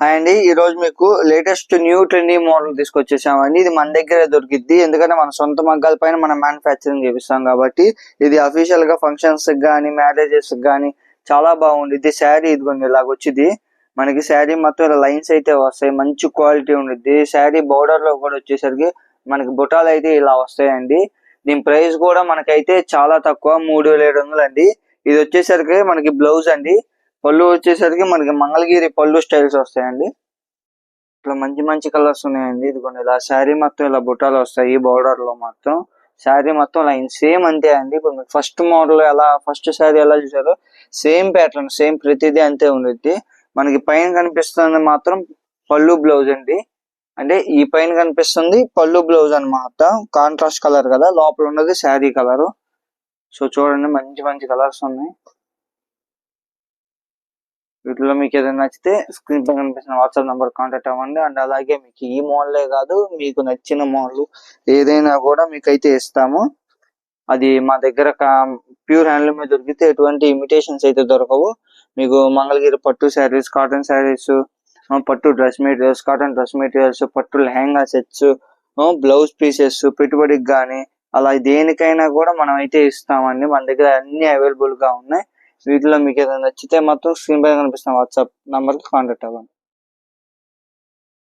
Hi అండి ఈ రోజు మీకు లేటెస్ట్ న్యూ ట్రెండీ మోడల్ తీసుకొచ్చేసామండి. ఇది మన దగ్గర దొరికిద్ది. ఎందుకంటే మన సొంత మగ్గాల పైన మనం మ్యానుఫ్యాక్చరింగ్ చేపిస్తాం కాబట్టి ఇది అఫీషియల్గా ఫంక్షన్స్ కానీ మ్యారేజెస్ కానీ చాలా బాగుండిద్ది. శారీ ఇదిగోండి ఇలాగ వచ్చింది మనకి శారీ మొత్తం ఇలా లైన్స్ అయితే వస్తాయి. మంచి క్వాలిటీ ఉండిద్ది. శారీ బోర్డర్లో కూడా వచ్చేసరికి మనకి బుటాలు అయితే ఇలా వస్తాయండి. దీని ప్రైస్ కూడా మనకైతే చాలా తక్కువ మూడు వేల ఏడు వందలు అండి. ఇది వచ్చేసరికి మనకి బ్లౌజ్ అండి. పళ్ళు వచ్చేసరికి మనకి మంగళగిరి పళ్ళు స్టైల్స్ వస్తాయండి. ఇట్లా మంచి మంచి కలర్స్ ఉన్నాయండి. ఇదిగోండి ఇలా శారీ మొత్తం ఇలా బుట్టాలు వస్తాయి బోర్డర్లో మొత్తం. శారీ మొత్తం లైన్ సేమ్ అంతే అండి. ఇప్పుడు మీకు ఫస్ట్ మోడల్ ఎలా ఫస్ట్ శారీ ఎలా చూసారో సేమ్ ప్యాటర్న్ సేమ్ ప్రతిదీ అంతే ఉండిద్ది. మనకి పైన కనిపిస్తుంది మాత్రం పళ్ళు బ్లౌజ్ అండి. అంటే ఈ పైన కనిపిస్తుంది పళ్ళు బ్లౌజ్ అన్నమాట. కాంట్రాస్ట్ కలర్ కదా లోపల ఉన్నది శారీ కలర్. సో చూడండి మంచి మంచి కలర్స్ ఉన్నాయి. వీటిలో మీకు ఏదైనా నచ్చితే స్క్రీన్ పై కనిపిస్తున్న వాట్సాప్ నెంబర్ కాంటాక్ట్ అవ్వండి. అండ్ అలాగే మీకు ఈ మోడలే కాదు మీకు నచ్చిన మోడల్ ఏదైనా కూడా మీకు అయితే ఇస్తాము. అది మా దగ్గర ప్యూర్ హ్యాండ్లూమ్ దొరికితే ఎటువంటి ఇమిటేషన్స్ అయితే దొరకవు. మీకు మంగళగిరి పట్టు శారీస్ కాటన్ శారీస్ పట్టు dress materials cotton dress materials పట్టు లెహంగా సెట్స్ బ్లౌజ్ పీసెస్ పెట్టుబడికి కానీ అలా దేనికైనా కూడా మనం అయితే ఇస్తామండి. మన దగ్గర అన్ని అవైలబుల్గా ఉన్నాయి. వీటిలో మీకు ఏదైనా నచ్చితే మాత్రం స్క్రీన్ పైన కనిపిస్తున్న వాట్సాప్ నెంబర్కి కాంటాక్ట్ అవ్వండి.